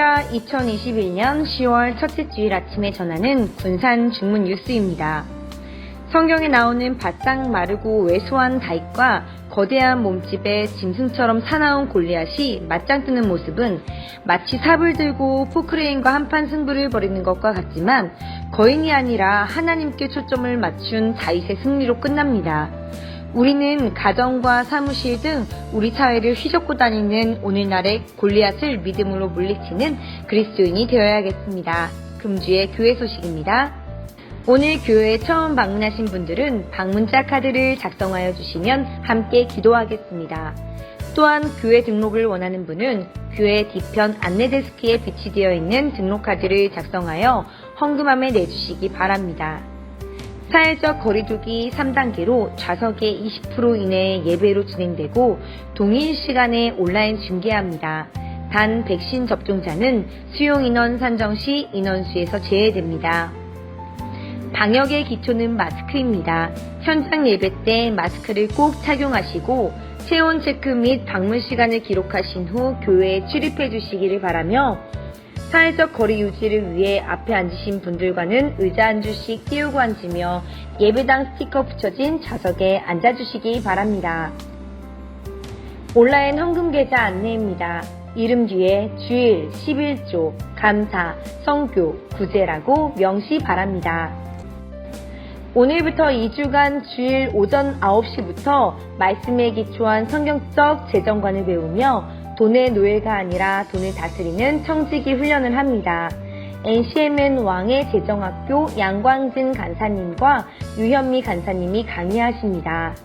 할렐루야 2021년 10월 첫째 주일 아침에 전하는 군산 중문 뉴스입니다. 성경에 나오는 바싹 마르고 왜소한 다윗과 거대한 몸집에 짐승처럼 사나운 골리앗이 맞짱 뜨는 모습은 마치 삽을 들고 포크레인과 한판 승부를 벌이는 것과 같지만 거인이 아니라 하나님께 초점을 맞춘 다윗의 승리로 끝납니다. 우리는 가정과 사무실 등 우리 사회를 휘젓고 다니는 오늘날의 골리앗을 믿음으로 물리치는 그리스도인이 되어야겠습니다. 금주의 교회 소식입니다. 오늘 교회에 처음 방문하신 분들은 방문자 카드를 작성하여 주시면 함께 기도하겠습니다. 또한 교회 등록을 원하는 분은 교회 뒤편 안내 데스크에 비치되어 있는 등록 카드를 작성하여 헌금함에 내주시기 바랍니다. 사회적 거리두기 3단계로 좌석의 20% 이내의 예배로 진행되고 동일 시간에 온라인 중계합니다. 단 백신 접종자는 수용 인원 산정 시 인원수에서 제외됩니다. 방역의 기초는 마스크입니다. 현장 예배 때 마스크를 꼭 착용하시고 체온 체크 및 방문 시간을 기록하신 후 교회에 출입해 주시기를 바라며 사회적 거리 유지를 위해 앞에 앉으신 분들과는 의자 한 줄씩 띄우고 앉으며 예배당 스티커 붙여진 좌석에 앉아주시기 바랍니다. 온라인 헌금 계좌 안내입니다. 이름 뒤에 주일, 11조, 감사, 성교, 구제라고 명시 바랍니다. 오늘부터 2주간 주일 오전 9시부터 말씀에 기초한 성경적 재정관을 배우며 돈의 노예가 아니라 돈을 다스리는 청지기 훈련을 합니다. NCMN 왕의 재정학교 양광진 간사님과 유현미 간사님이 강의하십니다.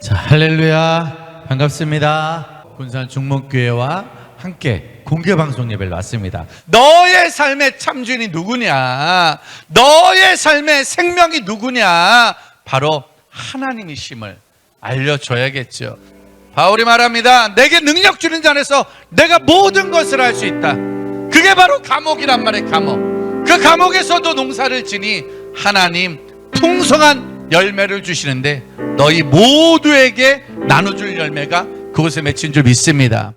자, 할렐루야. 반갑습니다. 군산 중목교회와 함께 공개 방송 예배를 왔습니다. 너의 삶의 참주인이 누구냐? 너의 삶의 생명이 누구냐? 바로 하나님이심을 알려줘야겠죠. 바울이 말합니다. 내게 능력 주는 자 안에서 내가 모든 것을 할 수 있다. 그게 바로 감옥이란 말이에요, 감옥. 그 감옥에서도 농사를 지니 하나님 풍성한 열매를 주시는데 너희 모두에게 나눠줄 열매가 그곳에 맺힌 줄 믿습니다.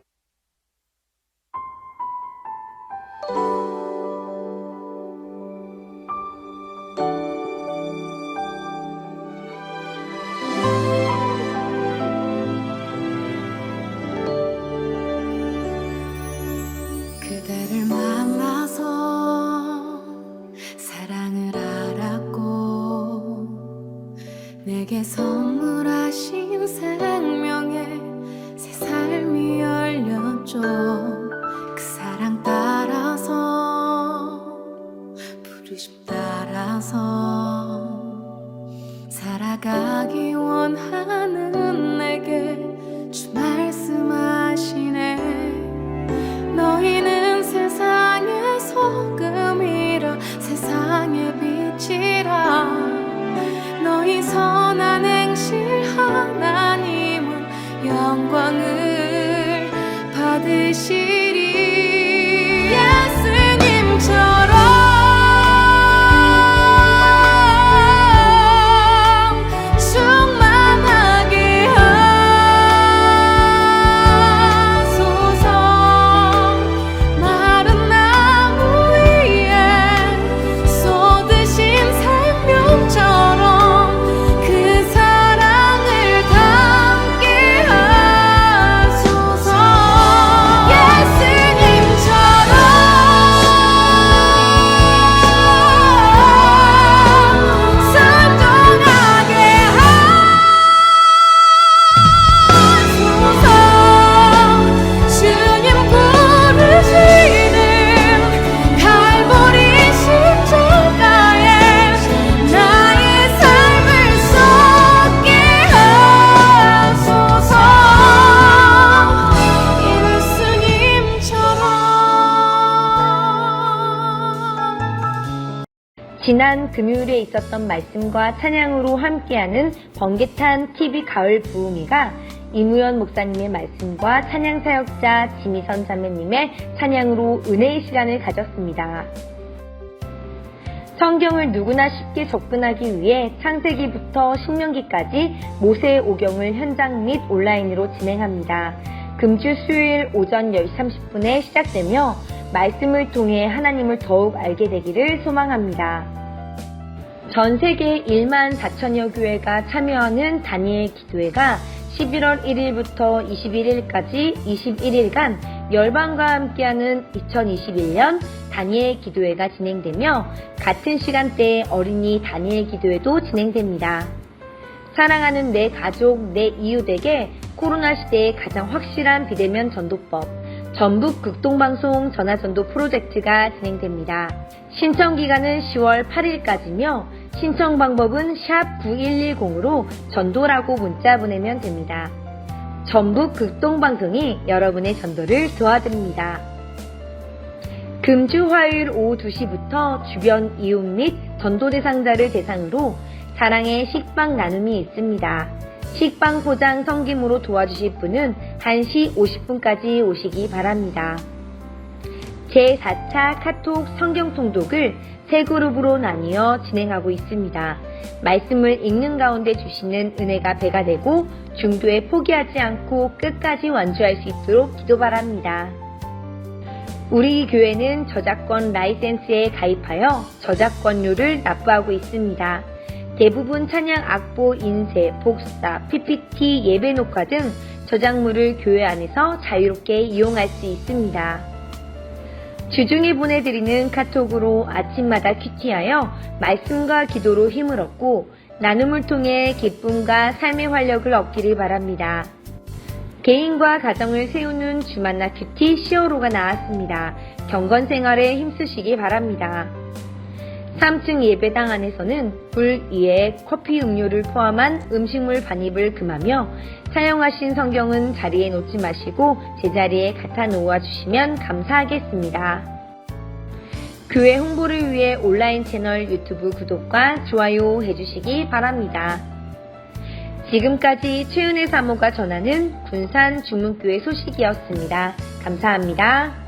내게 선물하신 생명의 새 삶이 열렸죠 心。 지난 금요일에 있었던 말씀과 찬양으로 함께하는 번개탄 TV 가을 부흥회가 이무연 목사님의 말씀과 찬양 사역자 지미선 자매님의 찬양으로 은혜의 시간을 가졌습니다. 성경을 누구나 쉽게 접근하기 위해 창세기부터 신명기까지 모세 오경을 현장 및 온라인으로 진행합니다. 금주 수요일 오전 10시 30분에 시작되며 말씀을 통해 하나님을 더욱 알게 되기를 소망합니다. 전 세계 1만 4천여 교회가 참여하는 다니엘 기도회가 11월 1일부터 21일까지 21일간 열방과 함께하는 2021년 다니엘 기도회가 진행되며 같은 시간대에 어린이 다니엘 기도회도 진행됩니다. 사랑하는 내 가족, 내 이웃에게 코로나 시대에 가장 확실한 비대면 전도법, 전북 극동방송 전화전도 프로젝트가 진행됩니다. 신청 기간은 10월 8일까지며 신청 방법은 샵 9110으로 전도라고 문자 보내면 됩니다. 전북 극동방송이 여러분의 전도를 도와드립니다. 금주 화요일 오후 2시부터 주변 이웃 및 전도 대상자를 대상으로 사랑의 식빵 나눔이 있습니다. 식빵 포장 성김으로 도와주실 분은 1시 50분까지 오시기 바랍니다. 제4차 카톡 성경 통독을 세 그룹으로 나뉘어 진행하고 있습니다. 말씀을 읽는 가운데 주시는 은혜가 배가 되고 중도에 포기하지 않고 끝까지 완주할 수 있도록 기도 바랍니다. 우리 교회는 저작권 라이센스에 가입하여 저작권료를 납부하고 있습니다. 대부분 찬양 악보, 인쇄, 복사, PPT, 예배 녹화 등 저작물을 교회 안에서 자유롭게 이용할 수 있습니다. 주중에 보내드리는 카톡으로 아침마다 큐티하여 말씀과 기도로 힘을 얻고 나눔을 통해 기쁨과 삶의 활력을 얻기를 바랍니다. 개인과 가정을 세우는 주만나 큐티 시어로가 나왔습니다. 경건 생활에 힘쓰시기 바랍니다. 3층 예배당 안에서는 불 위에 커피 음료를 포함한 음식물 반입을 금하며 사용하신 성경은 자리에 놓지 마시고 제자리에 갖다 놓아 주시면 감사하겠습니다. 교회 홍보를 위해 온라인 채널 유튜브 구독과 좋아요 해주시기 바랍니다. 지금까지 최은혜 사모가 전하는 군산 중문교회 소식이었습니다. 감사합니다.